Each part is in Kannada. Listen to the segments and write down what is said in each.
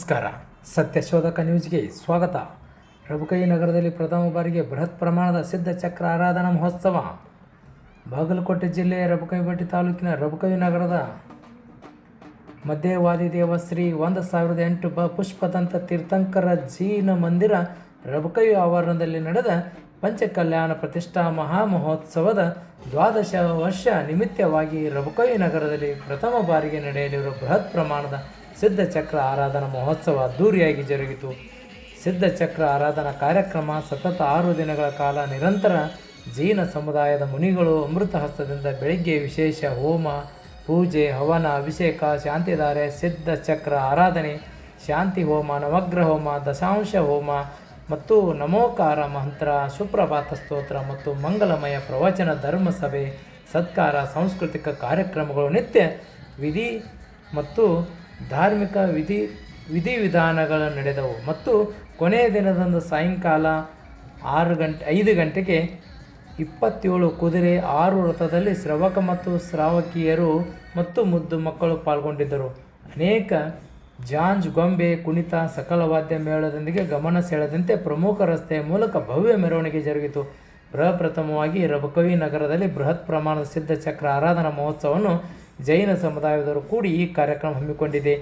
ನಮಸ್ಕಾರ. ಸತ್ಯಶೋಧಕ ನ್ಯೂಸ್ಗೆ ಸ್ವಾಗತ. ರಬುಕೈ ನಗರದಲ್ಲಿ ಪ್ರಥಮ ಬಾರಿಗೆ ಬೃಹತ್ ಪ್ರಮಾಣದ ಸಿದ್ಧ ಚಕ್ರ ಆರಾಧನಾ ಮಹೋತ್ಸವ. ಬಾಗಲಕೋಟೆ ಜಿಲ್ಲೆಯ ರಬುಕೈಬಟ್ಟಿ ತಾಲೂಕಿನ ರಬುಕೈ ನಗರದ ಮಧ್ಯವಾದಿ ದೇವ ಶ್ರೀ ಒಂದು ಸಾವಿರದ ಎಂಟು ಬ ಪುಷ್ಪದಂತ ತೀರ್ಥಂಕರ ಜೀನ ಮಂದಿರ ರಬುಕೈ ಆವರಣದಲ್ಲಿ ನಡೆದ ಪಂಚಕಲ್ಯಾಣ ಪ್ರತಿಷ್ಠಾ ಮಹಾ ಮಹೋತ್ಸವದ ದ್ವಾದಶ ವರ್ಷ ನಿಮಿತ್ತವಾಗಿ ರಬುಕೈ ನಗರದಲ್ಲಿ ಪ್ರಥಮ ಬಾರಿಗೆ ನಡೆಯಲಿರುವ ಬೃಹತ್ ಪ್ರಮಾಣದ ಸಿದ್ಧ ಚಕ್ರ ಆರಾಧನಾ ಮಹೋತ್ಸವ ಅದ್ದೂರಿಯಾಗಿ ಜರುಗಿತು. ಸಿದ್ಧ ಚಕ್ರ ಆರಾಧನಾ ಕಾರ್ಯಕ್ರಮ ಸತತ ಆರು ದಿನಗಳ ಕಾಲ ನಿರಂತರ ಜೈನ ಸಮುದಾಯದ ಮುನಿಗಳು ಅಮೃತ ಹಸ್ತದಿಂದ ಬೆಳಿಗ್ಗೆ ವಿಶೇಷ ಹೋಮ, ಪೂಜೆ, ಹವನ, ಅಭಿಷೇಕ, ಶಾಂತಿಧಾರೆ, ಸಿದ್ಧ ಚಕ್ರ ಆರಾಧನೆ, ಶಾಂತಿ ಹೋಮ, ನವಗ್ರಹ ಹೋಮ, ದಶಾಂಶ ಹೋಮ ಮತ್ತು ನಮೋಕಾರ ಮಂತ್ರ, ಸುಪ್ರಭಾತ ಸ್ತೋತ್ರ ಮತ್ತು ಮಂಗಲಮಯ ಪ್ರವಚನ ಧರ್ಮಸಭೆ ಸತ್ಕಾರ, ಸಾಂಸ್ಕೃತಿಕ ಕಾರ್ಯಕ್ರಮಗಳು ನಿತ್ಯ ವಿಧಿ ಮತ್ತು ಧಾರ್ಮಿಕ ವಿಧಿ ವಿಧಿವಿಧಾನಗಳು ನಡೆದವು. ಮತ್ತು ಕೊನೆಯ ದಿನದಂದು ಸಾಯಂಕಾಲ ಆರು ಗಂಟೆ, ಐದು ಗಂಟೆಗೆ ಇಪ್ಪತ್ತೇಳು ಕುದುರೆ, ಆರು ರಥದಲ್ಲಿ ಶ್ರವಕ ಮತ್ತು ಶ್ರಾವಕಿಯರು ಮತ್ತು ಮುದ್ದು ಮಕ್ಕಳು ಪಾಲ್ಗೊಂಡಿದ್ದರು. ಅನೇಕ ಜಾಂಜ್, ಗೊಂಬೆ, ಕುಣಿತ, ಸಕಲ ವಾದ್ಯ ಮೇಳದೊಂದಿಗೆ ಗಮನ ಸೆಳೆದಂತೆ ಪ್ರಮುಖ ರಸ್ತೆಯ ಮೂಲಕ ಭವ್ಯ ಮೆರವಣಿಗೆ ಜರುಗಿತು. ಪ್ರಪ್ರಥಮವಾಗಿ ರಬಕವಿ ನಗರದಲ್ಲಿ ಬೃಹತ್ ಪ್ರಮಾಣದ ಸಿದ್ಧ ಚಕ್ರ ಆರಾಧನಾ ಮಹೋತ್ಸವವನ್ನು ಜೈನ ಸಮುದಾಯದವರು ಕೂಡಿ ಈ ಕಾರ್ಯಕ್ರಮ ಹಮ್ಮಿಕೊಂಡಿದೆ.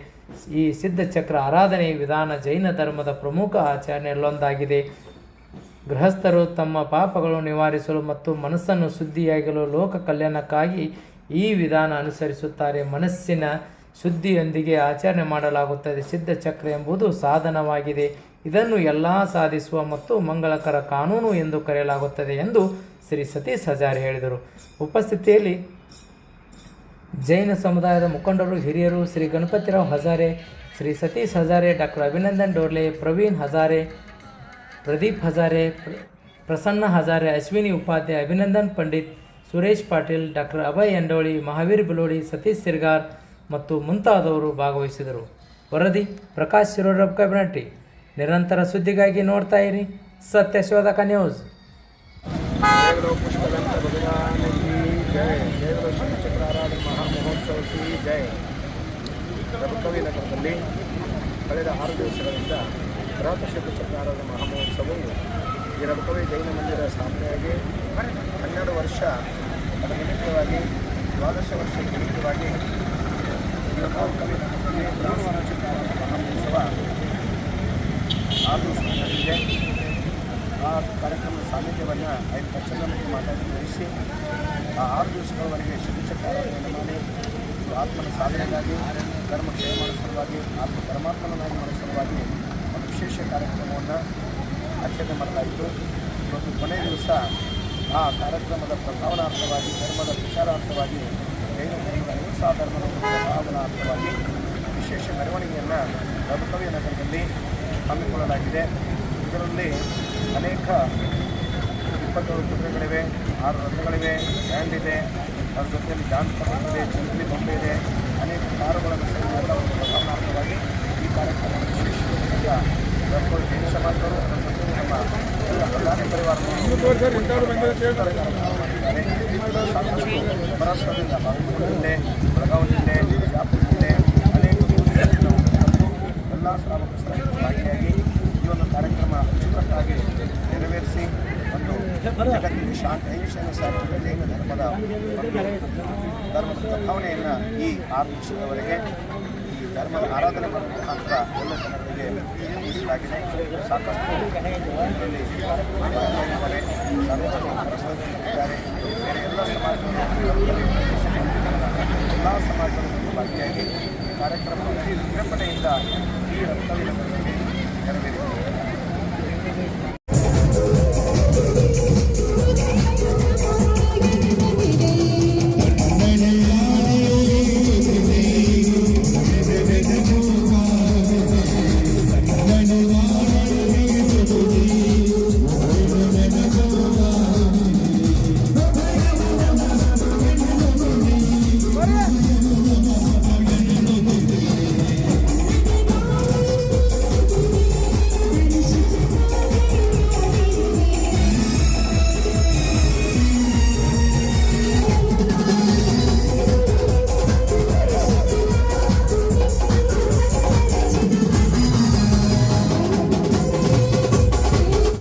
ಈ ಸಿದ್ಧಚಕ್ರ ಆರಾಧನೆ ವಿಧಾನ ಜೈನ ಧರ್ಮದ ಪ್ರಮುಖ ಆಚರಣೆಯಲ್ಲೊಂದಾಗಿದೆ. ಗೃಹಸ್ಥರು ತಮ್ಮ ಪಾಪಗಳು ನಿವಾರಿಸಲು ಮತ್ತು ಮನಸ್ಸನ್ನು ಶುದ್ಧಿಯಾಗಲು ಲೋಕ ಕಲ್ಯಾಣಕ್ಕಾಗಿ ಈ ವಿಧಾನ ಅನುಸರಿಸುತ್ತಾರೆ. ಮನಸ್ಸಿನ ಶುದ್ಧಿಯೊಂದಿಗೆ ಆಚರಣೆ ಮಾಡಲಾಗುತ್ತದೆ. ಸಿದ್ಧಚಕ್ರ ಎಂಬುದು ಸಾಧನವಾಗಿದೆ. ಇದನ್ನು ಎಲ್ಲ ಸಾಧಿಸುವ ಮತ್ತು ಮಂಗಳಕರ ಕಾನೂನು ಎಂದು ಕರೆಯಲಾಗುತ್ತದೆ ಎಂದು ಶ್ರೀ ಸತೀಶ್ ಹಜಾರ್ ಹೇಳಿದರು. ಉಪಸ್ಥಿತಿಯಲ್ಲಿ ಜೈನ ಸಮುದಾಯದ ಮುಖಂಡರು, ಹಿರಿಯರು ಶ್ರೀ ಗಣಪತಿರಾವ್ ಹಜಾರೆ, ಶ್ರೀ ಸತೀಶ್ ಹಜಾರೆ, ಡಾಕ್ಟರ್ ಅಭಿನಂದನ್ ಡೋರ್ಲೆ, ಪ್ರವೀಣ್ ಹಜಾರೆ, ಪ್ರದೀಪ್ ಹಜಾರೆ ಪ್ರಸನ್ನ ಹಜಾರೆ, ಅಶ್ವಿನಿ ಉಪಾಧ್ಯಾಯ, ಅಭಿನಂದನ್ ಪಂಡಿತ್, ಸುರೇಶ್ ಪಾಟೀಲ್, ಡಾಕ್ಟರ್ ಅಭಯ್ ಎಂಡೋಳಿ, ಮಹಾವೀರ್ ಬಿಲೋಡಿ ಸತೀಶ್ ಸಿರ್ಗಾರ್ ಮತ್ತು ಮುಂತಾದವರು ಭಾಗವಹಿಸಿದರು. ವರದಿ, ಪ್ರಕಾಶ್ ಶಿರೋರಬ್ ಕಬಿನಟ್ಟಿ. ನಿರಂತರ ಸುದ್ದಿಗಾಗಿ ನೋಡ್ತಾ ಇರಿ ಸತ್ಯಶೋಧಕ ನ್ಯೂಸ್. ಜೈ ಜಯ ರಬಕವಿ ನಗರದಲ್ಲಿ ಕಳೆದ ಆರು ದಿವಸಗಳಿಂದ ಬೃಹತ್ ಆರಾಧನೆ ಮಹಾಮಹೋತ್ಸವವು ಈ ರಬಕವಿ ಜೈನ ಮಂದಿರ ಸ್ಥಾಪನೆಯಾಗಿ ಹನ್ನೆರಡು ವರ್ಷ ಅದರ ನಿಮಿತ್ತವಾಗಿ ದ್ವಾದಶ ವರ್ಷ ನಿಮಿತ್ತವಾಗಿ ನಗರದಲ್ಲಿ ಮಹಾಮಹೋತ್ಸವ ಆರು ನಡೆದಿದೆ ಆ ಕಾರ್ಯಕ್ರಮದ ಸಾನ್ನಿಧ್ಯವನ್ನು ಐದು ಪಕ್ಷದ ಮಾತಾಡಿ ವಹಿಸಿ ಆ ಆರು ದಿವಸಗಳವರೆಗೆ ಶಿವಚಕ್ರ ಆರಾಧನೆಯನ್ನು ಮಾಡಿ ಆತ್ಮನ ಸಾಧನೆಗಾಗಿ ಧರ್ಮ ಕ್ಷೇಮದ ಸಲುವಾಗಿ, ಆತ್ಮ ಪರಮಾತ್ಮನಾಗಿ ಮಾಡೋ ಸಲುವಾಗಿ ಒಂದು ವಿಶೇಷ ಕಾರ್ಯಕ್ರಮವನ್ನು ಆಚರಣೆ ಮಾಡಲಾಯಿತು ಇವತ್ತು ಕೊನೆಯ ದಿವಸ ಆ ಕಾರ್ಯಕ್ರಮದ ಪ್ರಭಾವನಾರ್ಥವಾಗಿ ಧರ್ಮದ ಪ್ರಚಾರಾರ್ಥವಾಗಿ ಜೈನ ಧರ್ಮದ ಅಹಿಂಸಾ ಧರ್ಮದ ಪ್ರಭಾವನಾರ್ಥವಾಗಿ ವಿಶೇಷ ಮೆರವಣಿಗೆಯನ್ನು ರಘುಕವಿ ನಗರದಲ್ಲಿ ಹಮ್ಮಿಕೊಳ್ಳಲಾಗಿದೆ. ಇದರಲ್ಲಿ ಅನೇಕ ಇಪ್ಪತ್ತೇಳು ಕುದುರೆಗಳಿವೆ ಆರು ರಥಗಳಿವೆ, ಬ್ಯಾಂಡ್ ಇದೆ. ಅದ್ರ ಜೊತೆಯಲ್ಲಿ ಡ್ಯಾನ್ಸ್ ಇದೆ ಚಿಂತನೆ ಬೊಂಬೆ ಇದೆ ಅನೇಕ ಕಾರುಗಳನ್ನು ಸೇರಿದ ಒಂದು ಈ ಕಾರ್ಯಕ್ರಮ ವಿಶೇಷದಿಂದ ಡಾಕ್ಟರ್ ಜೈನ ಸಮಾಜರು ಅದರ ಜೊತೆಗೆ ನಮ್ಮ ಎಲ್ಲ ಪ್ರಧಾನಿ ಪರಿವಾರ ಸಾಕಷ್ಟು ಮಹಾರಾಷ್ಟ್ರದಿಂದ ಬಾಗಲಕೋಟೆ ಜಿಲ್ಲೆ ಬೆಳಗಾವಿ ಜಿಲ್ಲೆ, ಬಿಜಾಪುರ ಜಿಲ್ಲೆ, ಅನೇಕ ಎಲ್ಲ ಶ್ರಾವಕರು ಭಾಗಿಯಾಗಿ ಈ ಒಂದು ಕಾರ್ಯಕ್ರಮ ಅಚ್ಚುಕಟ್ಟಾಗಿ ನೆರವೇರಿಸಿ ಒಂದು ಜಗತ್ತಿಗೆ ಶಾಂತಿ ಅಹಿಂಸೆಯನ್ನು ಸಾರುವಂಥ ಜೈನ ಧರ್ಮದ ಧರ್ಮದ ಪ್ರಭಾವನೆಯನ್ನು ಈ ಆರು ವರ್ಷದವರೆಗೆ ಈ ಧರ್ಮದ ಆರಾಧನೆ ಮಾಡುವ ಮುಖಾಂತರ ಎಲ್ಲ ಜನರಿಗೆ ಸಾಕಷ್ಟು